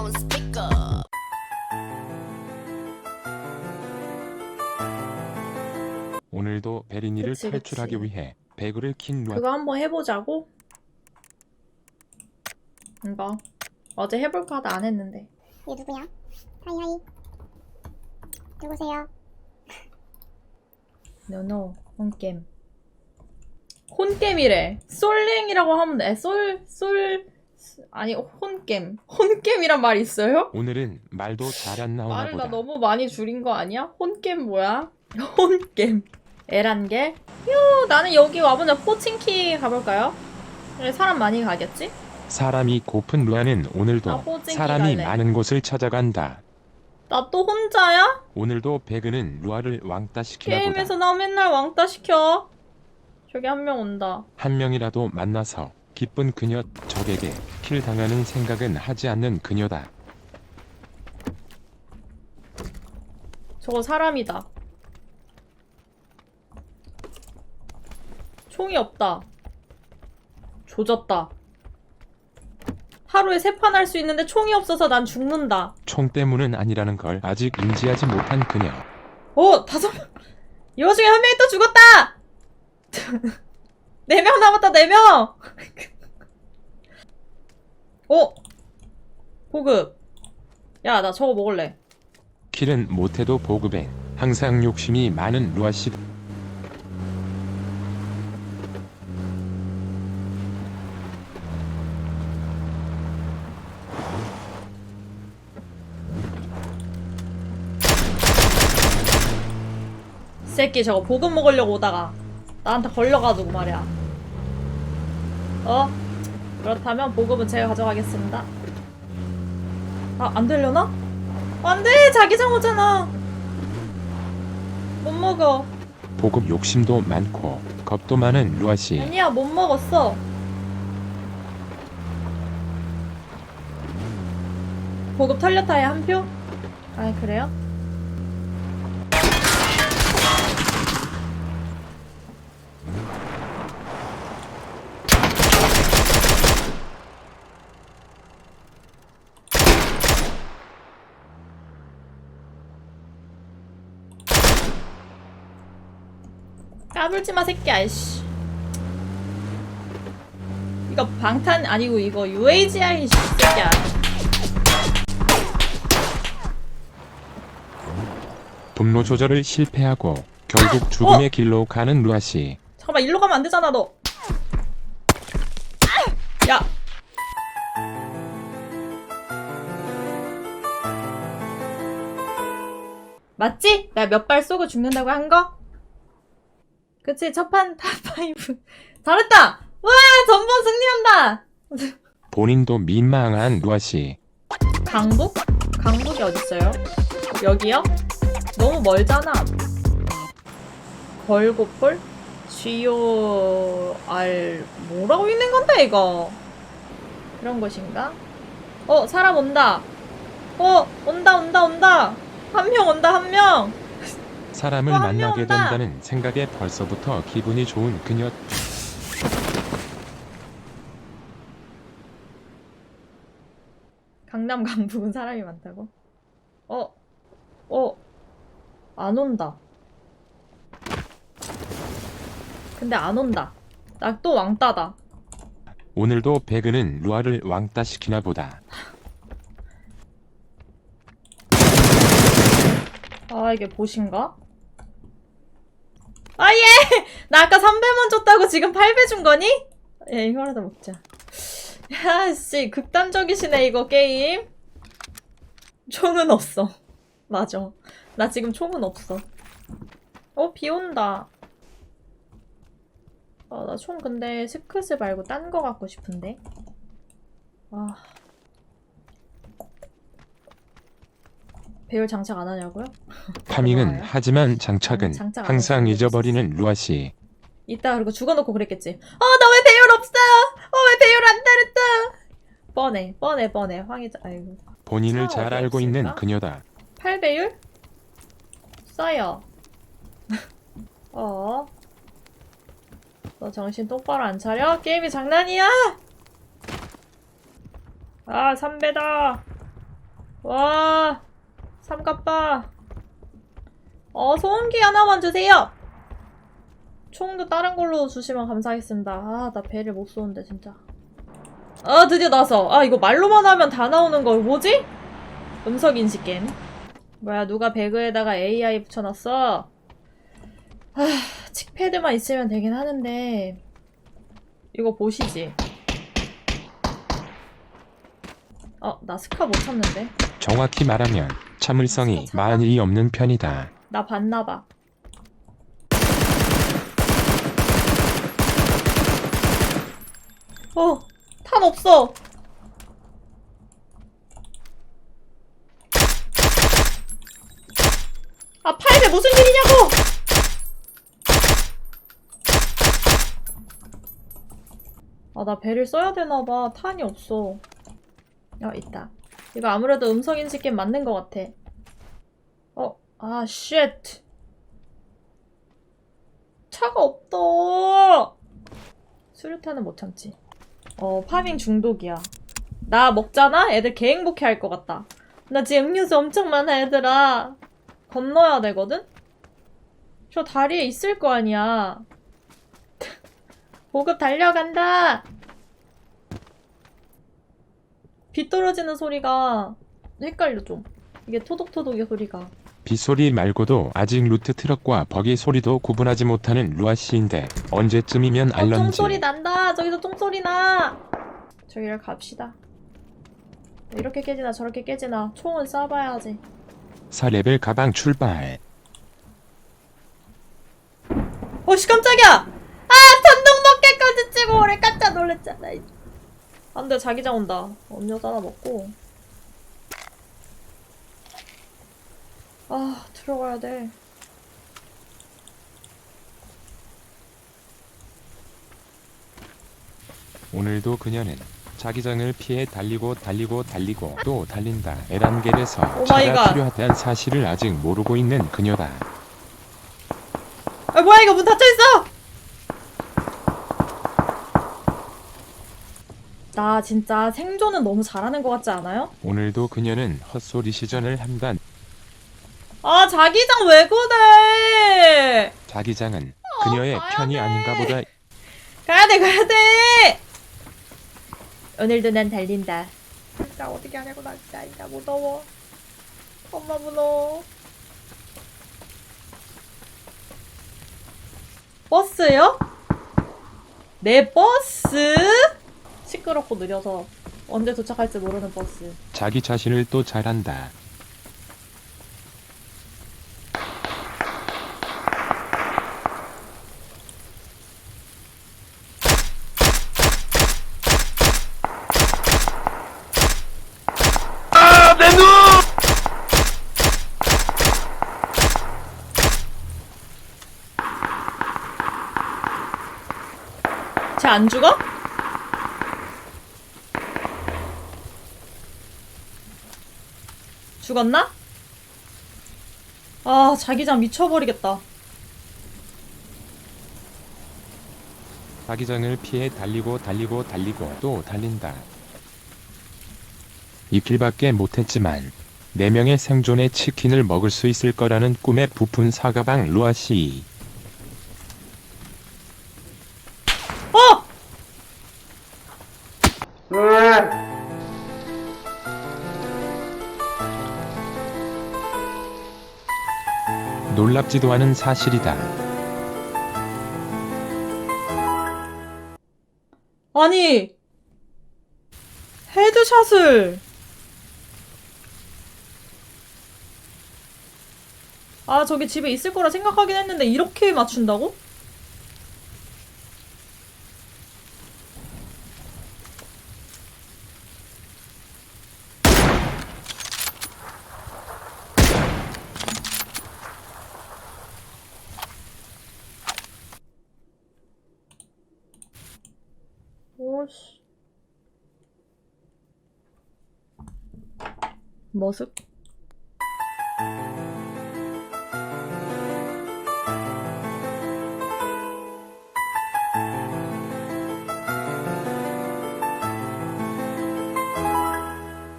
don't speak up. 오늘도 베리니를 그치, 탈출하기 그치. 위해 배구를 킨 루아 그거 한번 해보자고? 이거 어제 해볼까 하다 안 했는데 얘 누구야? 하이하이 누구세요? 노노 혼게임 혼게임이래 솔랭이라고 하면 돼솔솔 아니 혼게임 혼게임이란 말 있어요? 오늘은 말도 잘 안 나오나 말을 나 보다 너무 많이 줄인 거 아니야? 혼게임 뭐야? 혼게임 에란게 휴 나는 여기 와보자 포칭키 가볼까요? 여기 사람 많이 가겠지? 사람이 고픈 루아는 아, 오늘도 호진기 사람이 갈래. 많은 곳을 찾아간다 나 또 혼자야? 오늘도 배그는 루아를 왕따 시키나 보다 게임에서 나 맨날 왕따 시켜 저기 한 명 온다 한 명이라도 만나서 기쁜 그녀 적에게 킬 당하는 생각은 하지 않는 그녀다 저거 사람이다. 총이 없다. 조졌다. 하루에 세 판 할 수 있는데 총이 없어서 난 죽는다. 총 때문은 아니라는 걸 아직 인지하지 못한 그녀 오! 다섯 명! 이 와중에 한 명이 또 죽었다! 네 명 남았다, 네 명! 오! 보급. 야, 나 저거 먹을래. 킬은 못해도 보급엔 항상 욕심이 많은 루아씨 이 새끼 저거 보급 먹으려고 오다가 나한테 걸려가지고 말이야. 어? 그렇다면 보급은 제가 가져가겠습니다. 아, 안 되려나? 안 돼! 자기장 오잖아! 못 먹어. 보급 욕심도 많고 겁도 많은 루아 씨 아니야, 못 먹었어. 보급 털렸다에 한 표? 아, 그래요? 까불지 마, 새끼야, 이씨. 이거 방탄 아니고 이거 UAG야, 이 새끼야. 분노 조절을 실패하고 결국 죽음의 길로 가는 루아 씨 잠깐만, 일로 가면 안 되잖아, 너. 야! 맞지? 나 몇 발 쏘고 죽는다고 한 거? 그치, 첫판 탑5. 잘했다! 와, 전번 승리한다! 본인도 민망한 루아씨 강북? 강북이 어딨어요? 여기요? 너무 멀잖아. 걸고폴? GOR 뭐라고 있는 건데 이거? 그런 것인가? 어 사람 온다. 어 온다 온다 온다. 한 명 온다 한 명. 사람을 만나게. 된다는 생각에 벌써부터 기분이 좋은 그녀 강남 강북은 사람이 많다고? 어? 어? 안 온다. 근데 안 온다. 나 또 왕따다. 오늘도 배그는 루아를 왕따 시키나 보다 아 이게 보신가? 아 예! 나 아까 3배만 줬다고 지금 8배 준 거니? 예 이거라도 먹자. 야 씨 극단적이시네 이거 게임. 총은 없어. 맞아. 나 지금 총은 없어. 어 비 온다. 아 나 총 근데 스크스 말고 딴 거 갖고 싶은데? 아 배율 장착 안 하냐고요? 파밍은. 하지만 장착은 아, 장착 안 항상. 잊어버리는 루아 씨 이따 그리고 죽어놓고 그랬겠지. 어, 나 왜 배율 없어? 어, 왜 배율 안 따르다? 뻔해, 뻔해, 뻔해. 황희자, 아이고. 본인을 차 잘 어디 알고 있는 없을까? 그녀다 8배율? 써요. 어. 너 정신 똑바로 안 차려? 게임이 장난이야? 아, 3배다. 와, 삼갑바. 어, 소음기 하나만 주세요. 총도 다른 걸로 주시면 감사하겠습니다. 아, 나 배를 못 쏘는데, 진짜. 아, 드디어 나왔어. 아, 이거 말로만 하면 다 나오는 거 뭐지? 음성 인식 게임. 뭐야, 누가 배그에다가 AI 붙여놨어? 아, 칙패드만 있으면 되긴 하는데. 이거 보시지. 어, 나 스카 못 참는데. 정확히 말하면 참을성이 많이 없는 편이다. 나 봤나 봐. 어, 탄 없어. 아, 팔배 무슨 일이냐고! 아, 나 배를 써야 되나봐. 탄이 없어. 어, 있다. 이거 아무래도 음성인식 게임 맞는 것 같아. 어, 아, 쉣. 차가 없다. 수류탄은 못 참지. 어, 파밍 중독이야. 나 먹잖아? 애들 개 행복해 할 것 같다. 나 지금 음료수 엄청 많아, 얘들아. 건너야 되거든? 저 다리에 있을 거 아니야. 보급 달려간다! 비 떨어지는 소리가 헷갈려, 좀. 이게 토독토독의 소리가. 빗소리 말고도 아직 루트 트럭과 버기 소리도 구분하지 못하는 루아 씨인데 언제쯤이면 어, 알런지 똥소리 난다. 저기서 똥소리 나. 저기를 갑시다. 이렇게 깨지나 저렇게 깨지나 총은 쏴봐야지. 4레벨 가방 출발. 어씨 깜짝이야. 아 전동버켓까지 치고 오래 깜짝 놀랐잖아. 이. 안돼 자기장 온다. 음료수 하나 먹고. 아 들어가야 돼. 오늘도 그녀는 자기장을 피해 달리고 달리고 달리고 또 달린다. 에란겔에서 오 차가 마이 갓. 필요하다는 사실을 아직 모르고 있는 그녀다. 아 뭐야 이거 문 닫혀 있어. 나 진짜 생존은 너무 잘하는 것 같지 않아요? 오늘도 그녀는 헛소리 시전을 한다. 아 자기장 왜 그래? 자기장은 그녀의 가야 편이 돼. 아닌가 보다. 가야 돼, 가야 돼! 오늘도 난 달린다. 진짜 어떻게 하냐고, 나 진짜, 진짜 무서워. 엄마 무서워. 버스요? 내 버스? 시끄럽고 느려서 언제 도착할지 모르는 버스. 자기 자신을 또 잘한다. 쟤 안 죽어? 죽었나? 아, 자기장 미쳐버리겠다. 자기장을 피해 달리고 달리고 달리고 또 달린다. 이 길밖에 못했지만 네 명의 생존의 치킨을 먹을 수 있을 거라는 꿈에 부푼 사가방 루아 씨. 놀랍지도 않은 사실이다. 아니, 헤드샷을. 아, 저기 집에 있을 거라 생각하긴 했는데, 이렇게 맞춘다고? 오씨. 머쓱?